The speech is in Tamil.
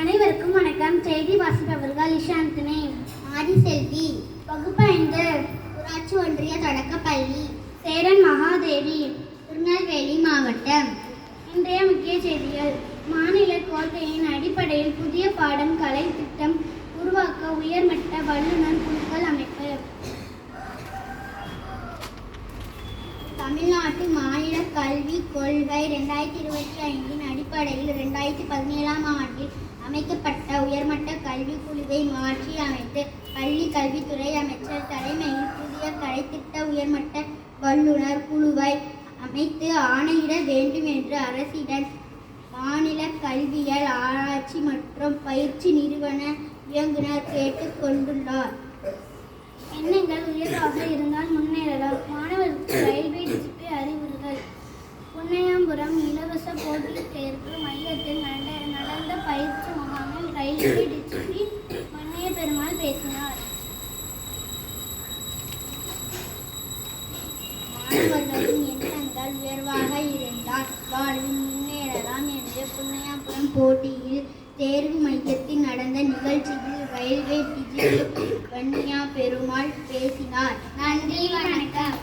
அனைவருக்கும் வணக்கம். செய்தி வாசிப்பவர்கள் இஷாந்தினே ஆதி செல்வி. வகுப்பு ஐந்து. ஊராட்சி ஒன்றிய தொடக்கப்பள்ளி. சேரன் மகாதேவி. திருநெல்வேலி மாவட்டம். இன்றைய முக்கிய செய்திகள். மாநில கொள்கையின் அடிப்படையில் புதிய பாடம் கலை திட்டம் உருவாக்க உயர்மட்ட வல்லுநர் குழுக்கள் அமைப்பு. தமிழ்நாட்டு மாநில கல்விக் கொள்கை ரெண்டாயிரத்தி இருபத்தி ஐந்தின் அடிப்படையில் ரெண்டாயிரத்தி பதினேழாம் ஆண்டில் கல்விக் மாற்றி அமைத்து பள்ளி கல்வித்துறை அமைச்சர் தலைமையில் புதிய கலைத்திட்ட உயர்மட்ட வல்லுநர் குழுவை அமைத்து ஆணையிட வேண்டும் என்று அரசிடம் மாநில கல்வியல் ஆராய்ச்சி மற்றும் பயிற்சி நிறுவன இயக்குனர் கேட்டுக் கொண்டுள்ளார். எண்ணங்கள் உயர்வாக இருந்தால் முன்னேறலாம். மாணவருக்கு ரயில்வே டிஜிபி அறிவுறுத்தல். புன்னையாம்புரம் இலவச போட்டித் தேர்வு மையத்தில் நடந்த பயிற்சி முகாமில் ரயில்வே டிஜிபி மன்னிய பெருமாள் பேசினார் மாணவர்களின் எண்ணங்கள் உயர்வாக இருந்தால் வாழ்வில் முன்னேறலாம் என்று புன்னையாபுரம் போட்டியில் தேர்வு மையத்தில் நடந்த நிகழ்ச்சியில் ரயில்வே டிஜிபி வன்னியா பெருமாள் பேசினார். நன்றி வணக்கம்.